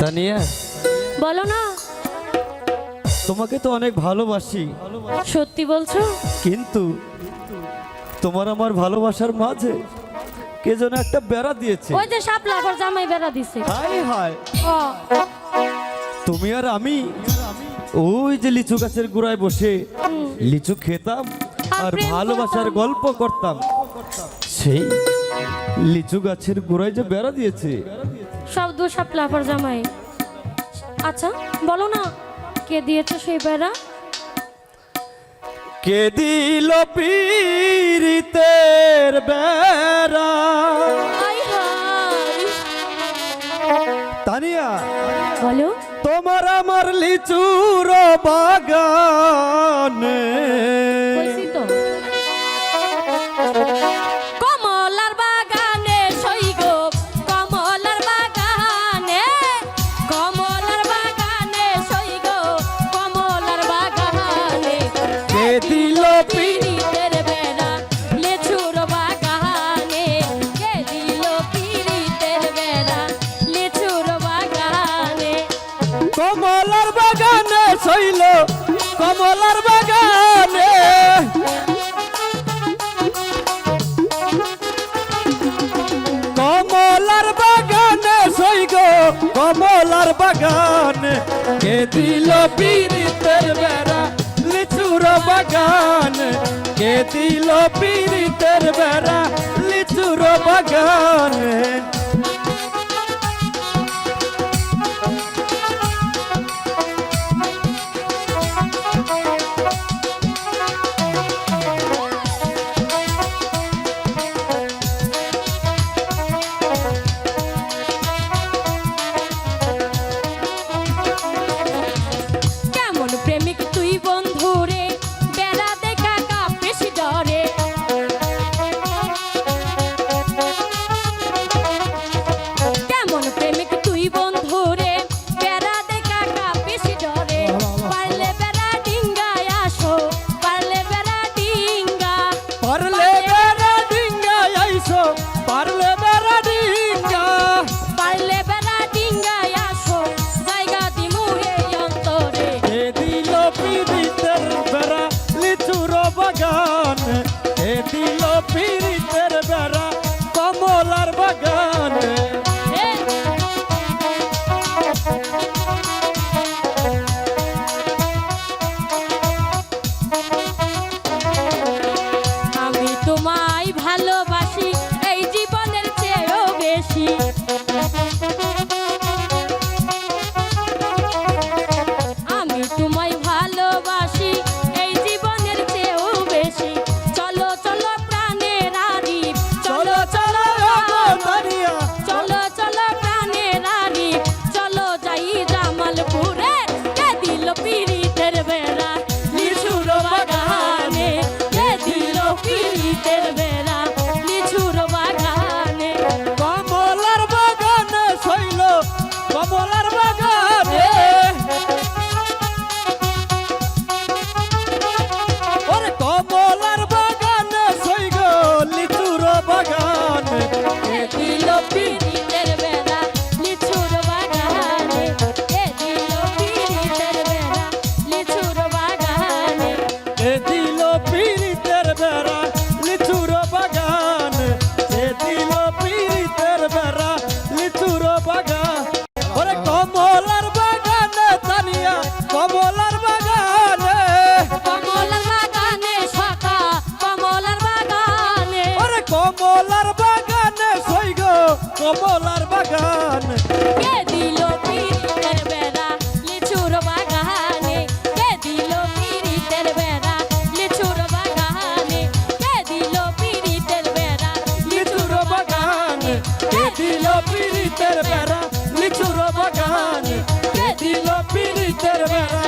তানিয়া? বলো না। তোমাকে তো অনেক ভালোবাসি। সত্যি বলছো? কিন্তু তোমার আমার ভালোবাসার মাঝে কে যেন একটা বেড়া দিয়েছে। ওই যে সাপলা আবার জামাই বেড়া দিছে। হাই হাই তুমি আর আমি ওই যে লিচু গাছের গোড়ায় বসে লিচু খেতাম আর ভালোবাসার গল্প করতাম। সেই লিচু গাছের গোড়ায় যে বেড়া দিয়েছে সব দু সাপলা আবার জামাই। আচ্ছা বলো না কে দিয়েছে সেই বেড়া? কে দিল পীরিতের বেড়া? তানিয়া বলো। তোমার আমার লিচুর বাগানে। কমলার বাগানে। কমলার বাগানে শৈগ কমলার বাগানে। কে দিল পীড়িতের বেড়া, লিচুর বাগান? কে দিল পীড়িতের বেড়া, লিচুর বাগানে? দিল কমলার বাগান। কে দিল পিরিতের বেড়া? লিচুর বাগানে। কে দিল পিরিতের বেড়া? লিচুর বাগানে। কে দিল পিরিতের বেড়া? লিচুর বাগান। এ দিল পীড়িতের বেড়া? লিচুর বাগান। এ দিল বেড়া?